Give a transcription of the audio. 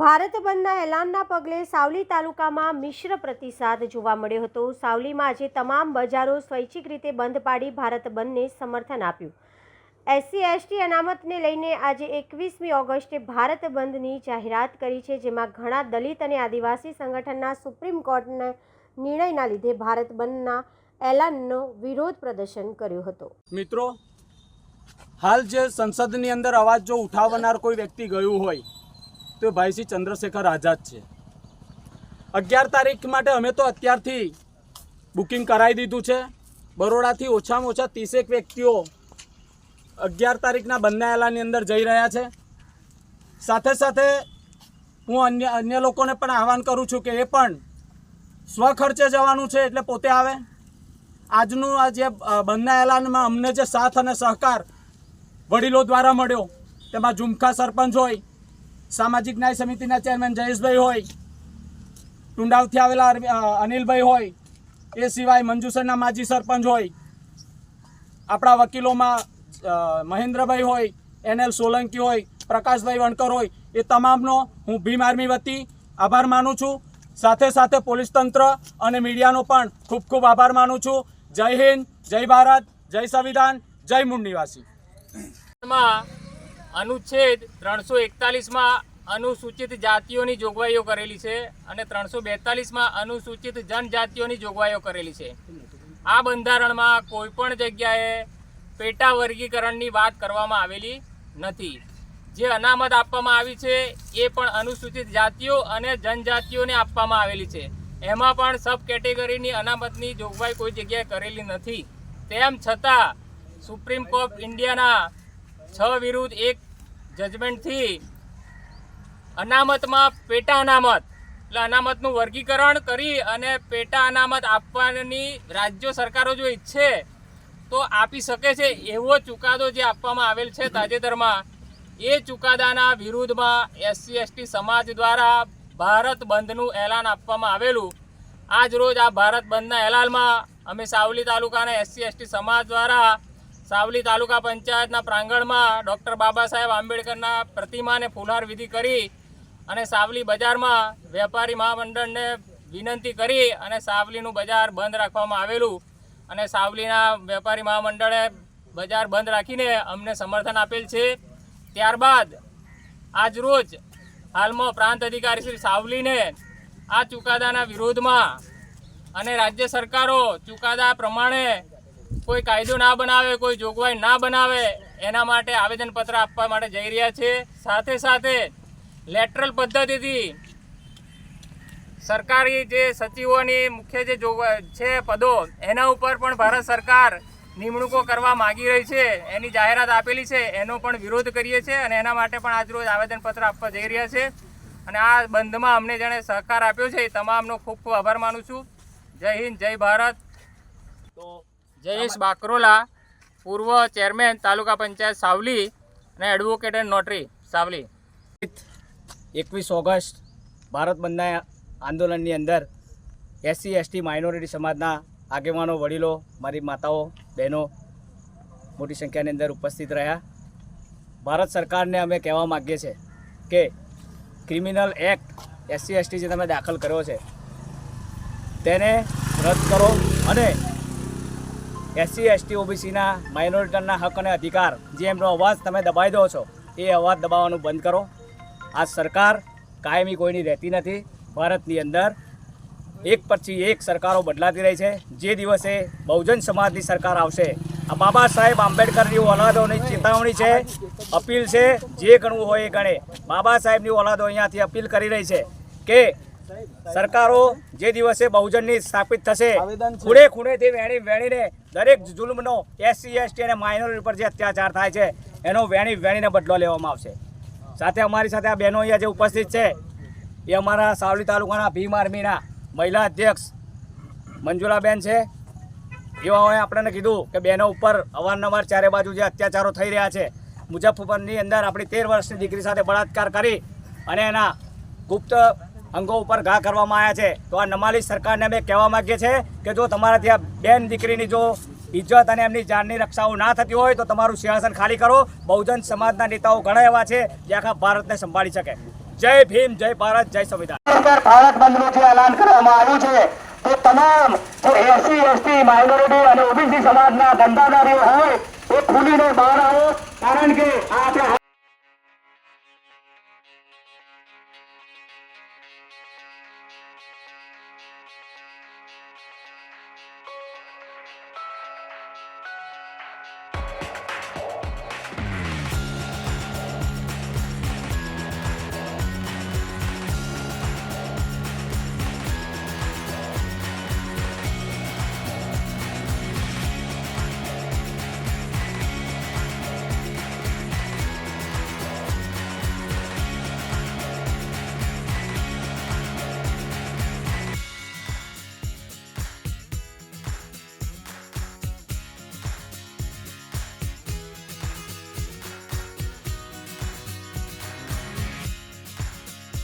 ભારત બંધના એલાનના પગલે સાવલી તાલુકામાં મિશ્ર પ્રતિસાદ જોવા મળ્યો હતો. સાવલીમાં આજે તમામ બજારો સ્વૈચ્છિક રીતે બંધ પાડી ભારત બંધને સમર્થન આપ્યું. એસસી, એસટી અનામતને લઈને આજે એકવીસમી ઓગસ્ટે ભારત બંધની જાહેરાત કરી છે, જેમાં ઘણા દલિત અને આદિવાસી સંગઠનના સુપ્રીમ કોર્ટના નિર્ણયના લીધે ભારત બંધના એલાનનો વિરોધ પ્રદર્શન કર્યો હતો. મિત્રો, હાલ જે સંસદની અંદર અવાજ જો ઉઠાવનાર કોઈ વ્યક્તિ ગયું હોય તો એ ભાઈશ્રી ચંદ્રશેખર આઝાદ છે. અગિયાર તારીખ માટે અમે તો અત્યારથી બુકિંગ કરાવી દીધું છે. બરોડાથી ઓછામાં ઓછા ત્રીસેક વ્યક્તિઓ અગિયાર તારીખના બંને અંદર જઈ રહ્યા છે. સાથે સાથે હું અન્ય અન્ય લોકોને પણ આહવાન કરું છું કે એ પણ સ્વખર્ચે જવાનું છે એટલે પોતે આવે. આજનું આ જે બંને એલાનમાં અમને જે સાથ અને સહકાર વડીલો દ્વારા મળ્યો, તેમાં ઝુમખા સરપંચ હોય સામાજિક ન્યાય સમિતિના ચેરમેન જયેશભાઈ હોય, ટુંડાવથી આવેલા અનિલભાઈ હોય, એ સિવાય મંજુસરના માજી સરપંચ હોય, આપણા વકીલોમાં મહેન્દ્રભાઈ હોય એનએલ સોલંકી હોય, પ્રકાશભાઈ વણકર હોય, એ તમામનો હું ભીમ આર્મી વતી આભાર માનું છું. સાથે સાથે પોલીસ તંત્ર અને મીડિયાનો પણ ખૂબ ખૂબ આભાર માનું છું. જય હિન્દ, જય ભારત, જય સંવિધાન, જય મૂળ નિવાસી. અનુચ્છેદ ત્રણસો એકતાલીસમાં અનુસૂચિત જાતિઓની જોગવાઈઓ કરેલી છે અને ત્રણસો બેતાલીસમાં અનુસૂચિત જનજાતિઓની જોગવાઈઓ કરેલી છે. આ બંધારણમાં કોઈ પણ જગ્યાએ પેટા વર્ગીકરણની વાત કરવામાં આવેલી નથી. જે અનામત આપવામાં આવી છે એ પણ અનુસૂચિત જાતિઓ અને જનજાતિઓને આપવામાં આવેલી છે. એમાં પણ સબ કેટેગરીની અનામતની જોગવાઈ કોઈ જગ્યાએ કરેલી નથી. તેમ છતાં સુપ્રીમ કોર્ટ ઇન્ડિયાના છ વિરુદ્ધ એક જજમેન્ટથી અનામતમાં પેટા અનામત, એટલે અનામતનું વર્ગીકરણ કરી અને પેટા અનામત આપવાની રાજ્ય સરકારો જો ઈચ્છે તો આપી શકે છે. એવો ચુકાદો જે આપવામાં આવેલ છે તાજેતરમાં, એ ચુકાદાના વિરુદ્ધમાં એસસી, એસટી સમાજ દ્વારા ભારત બંધનું એલાન આપવામાં આવેલું. આજ રોજ આ ભારત બંધના એલાનમાં અમે સાવલી તાલુકાના એસસી, એસટી સમાજ દ્વારા સાવલી તાલુકા પંચાયતના પ્રાંગણમાં ડૉક્ટર બાબા સાહેબ આંબેડકરના પ્રતિમાને ફુલહાર વિધિ કરી અને સાવલી બજારમાં વેપારી મહામંડળને વિનંતી કરી અને સાવલીનું બજાર બંધ રાખવામાં આવેલું અને સાવલીના વેપારી મહામંડળે બજાર બંધ રાખીને અમને સમર્થન આપેલ છે. ત્યારબાદ આજરોજ હાલમાં પ્રાંત અધિકારી શ્રી સાવલીને આ ચુકાદાના વિરોધમાં અને રાજ્ય સરકારો ચુકાદા પ્રમાણે કોઈ કાયદો ના બનાવે, કોઈ જોગવાઈ ના બનાવે, એના માટે આવેદનપત્ર આપવા માટે જઈ રહ્યા છે. સાથે સાથે લેટરલ પદ્ધતિથી સરકારી જે સચિવોની મુખ્ય જે છે પદો, એના ઉપર પણ ભારત સરકાર નિમણૂકો કરવા માગી રહી છે, એની જાહેરાત આપેલી છે, એનો પણ વિરોધ કરીએ છીએ અને એના માટે પણ આજરોજ આવેદનપત્ર આપવા જઈ રહ્યા છે. અને આ બંધમાં અમને જેણે સહકાર આપ્યો છે એ તમામનો ખૂબ ખૂબ આભાર માનું છું. જય હિન્દ, જય ભારત. તો જયેશ બાકરોલા પૂર્વ ચેરમેન તાલુકા પંચાયત સાવલી અને એડવોકેટ એન્ડ નોટરી સાવલી. એકવીસ ઓગસ્ટ ભારત બંધના આંદોલનની અંદર એસસી એસટી માઇનોરિટી સમાજના આગેવાનો વડીલો મારી માતાઓ બહેનો મોટી સંખ્યાની અંદર ઉપસ્થિત રહ્યા. ભારત સરકારને અમે કહેવા માગીએ છીએ કે ક્રિમિનલ એક્ટ એસસી એસટી જે તમે દાખલ કર્યો છે તેને રદ કરો અને એસસી એસટી ઓબીસીના માઇનોરિટીના હક અને અધિકાર જે એમનો અવાજ તમે દબાઈ દો છો એ અવાજ દબાવવાનું બંધ કરો. આ સરકાર કાયમી કોઈની રહેતી નથી. ભારતની અંદર એક પછી એક સરકારો બદલાતી રહી છે. જે દિવસે બહુજન સમાજની સરકાર આવશે આ બાબા સાહેબ આંબેડકરની ઓલાદોની ચેતવણી છે અપીલ છે જે ગણવું હોય એ ગણે. બાબા સાહેબની ઓલાદો અહીંયાથી અપીલ કરી રહી છે કે સરકારો જે દિવસે બહુજનની સ્થાપિત થશે ખૂણે ખૂણેથી વેણી વેણીને દરેક જુલ્મનો એસસી, એસટી અને માઇનોરિટી પર જે અત્યાચાર થાય છે, એનો વેણી વેણીને બદલો લેવામાં આવશે. સાથે અમારી સાથે આ બહેનો અહીંયા જે ઉપસ્થિત છે, એ અમારા સાવલી તાલુકાના ભીમ આર્મીના મહિલા અધ્યક્ષ મંજુલાબેન છે. એવાઓએ આપણને કીધું કે બહેનો ઉપર અવારનવાર ચારે બાજુ જે અત્યાચારો થઈ રહ્યા છે મુજફ્ફરની અંદર આપણી તેર વર્ષની દીકરી સાથે બળાત્કાર કરી અને એના ગુપ્ત અંગો ઉપર ઘા કરવામાં આવ્યા છે. તો આ નમાલી સરકારને અમે કહેવા માગીએ છીએ કે જો તમારાથી આ બેન દીકરીની જો ઇજ્જત અને એમની જાનની રક્ષાઓ ના થતી હોય તો તમારું સિંહાસન ખાલી કરો. બહુજન સમાજના નેતાઓ ઘણા એવા છે જે આખા ભારતને સંભાળી શકે. જય ભીમ, જય ભારત, જય સંવિધાન. ભારત બંધનું જે એલાન કરવામાં આવ્યું છે. તો તમામ જે એસસી, એસટી, માઇનોરિટી અને ઓબીસી સમાજના ધંધાદારીઓ હોય એ ખુલીને બહાર આવો, કારણ કે આ